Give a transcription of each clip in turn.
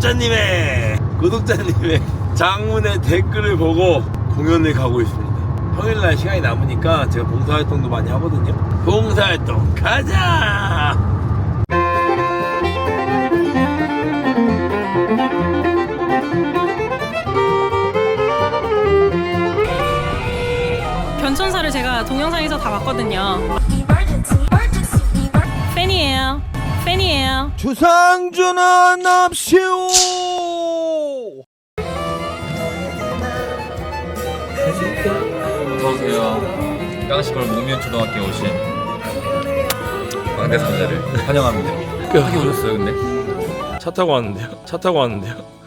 구독자님의 구독자님의 장문의 댓글을 보고 공연을 가고 있습니다. 평일날 시간이 남으니까 제가 봉사활동도 많이 하거든요. 봉사활동 가자! 변천사를 제가 동영상에서 다 봤거든요. 팬이에요. 주상전환 납시오! 어서오세요. 깡시골 목면 초등학교 오신 막내 삼자를 환영합니다. 하게 오셨어요, 근데? 차 타고 왔는데요? 차 타고 왔는데요?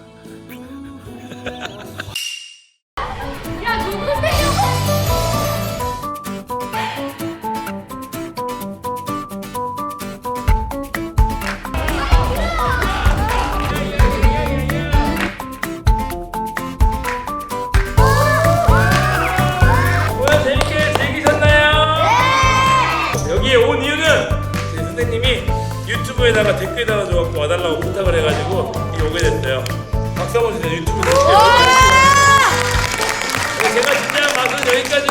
여기에 온 이유는 제 선생님이 유튜브에다가 댓글 달아줘갖고 와달라고 부탁을 해가지고 이게 오게 됐어요. 박수 한번 주세요. 유튜브 댓글. 네, 제가 진짜 맛은 만나요.